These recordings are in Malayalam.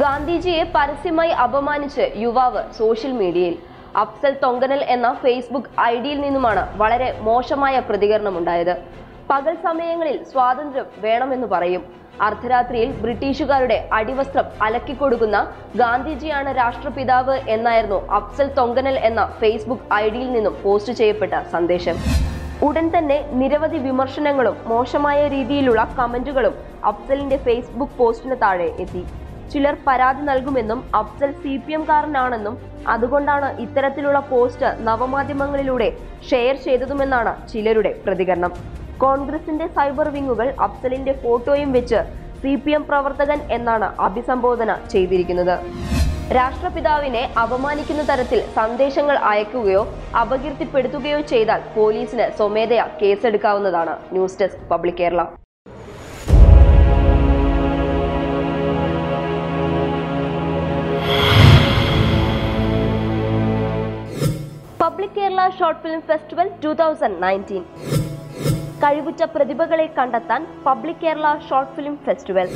ഗാന്ധിജിയെ പരസ്യമായി അപമാനിച്ച് യുവാവ് സോഷ്യൽ മീഡിയയിൽ. അഫ്സൽ തൊങ്കനൽ എന്ന ഫേസ്ബുക്ക് ഐ ഡിയിൽ നിന്നുമാണ് വളരെ മോശമായ പ്രതികരണം പ്രതികരണമുണ്ടായത്. പകൽ സമയങ്ങളിൽ സ്വാതന്ത്ര്യം വേണമെന്ന് പറയും. അർദ്ധരാത്രിയിൽ ബ്രിട്ടീഷുകാരുടെ അടിവസ്ത്രം അലക്കിക്കൊടുക്കുന്ന ഗാന്ധിജിയാണ് രാഷ്ട്രപിതാവ് എന്നായിരുന്നു അഫ്സൽ തൊങ്കനൽ എന്ന ഫേസ്ബുക്ക് ഐ ഡിയിൽ നിന്നും പോസ്റ്റ് ചെയ്യപ്പെട്ട സന്ദേശം. ഉടൻ തന്നെ നിരവധി വിമർശനങ്ങളും മോശമായ രീതിയിലുള്ള കമന്റുകളും അഫ്സലിന്റെ ഫേസ്ബുക്ക് പോസ്റ്റിന് താഴെ എത്തി. ചിലർ പരാതി നൽകുമെന്നും അഫ്സൽ സി പി എംകാരനാണെന്നും അതുകൊണ്ടാണ് ഇത്തരത്തിലുള്ള പോസ്റ്റ് നവമാധ്യമങ്ങളിലൂടെ ഷെയർ ചെയ്തതുമെന്നാണ് ചിലരുടെ പ്രതികരണം. കോൺഗ്രസിന്റെ സൈബർ വിങ്ങുകൾ അഫ്സലിന്റെ ഫോട്ടോയും വെച്ച് സി പി എം പ്രവർത്തകൻ എന്നാണ് അഭിസംബോധന ചെയ്തിരിക്കുന്നത്. രാഷ്ട്രപിതാവിനെ അപമാനിക്കുന്ന തരത്തിൽ സന്ദേശങ്ങൾ അയക്കുകയോ അപകീർത്തിപ്പെടുത്തുകയോ ചെയ്താൽ പോലീസിന് സ്വമേധയാ കേസെടുക്കാവുന്നതാണ്. News desk public Kerala. Kerala short film festival two thousand nineteen കഴിവുറ്റ പ്രതിഭകളെ കണ്ടെത്താൻ public Kerala short film festival.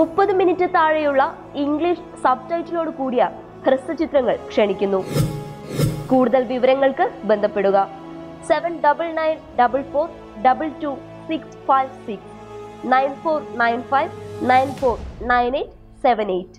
മുപ്പത് മിനിറ്റ് താഴെയുള്ള ഇംഗ്ലീഷ് സബ് ടൈറ്റിലോട് കൂടിയ ഹ്രസ്വചിത്രങ്ങൾ ക്ഷണിക്കുന്നു. കൂടുതൽ വിവരങ്ങൾക്ക് ബന്ധപ്പെടുക. Seven double nine double four double two six five six nine four nine five nine four nine eight seven eight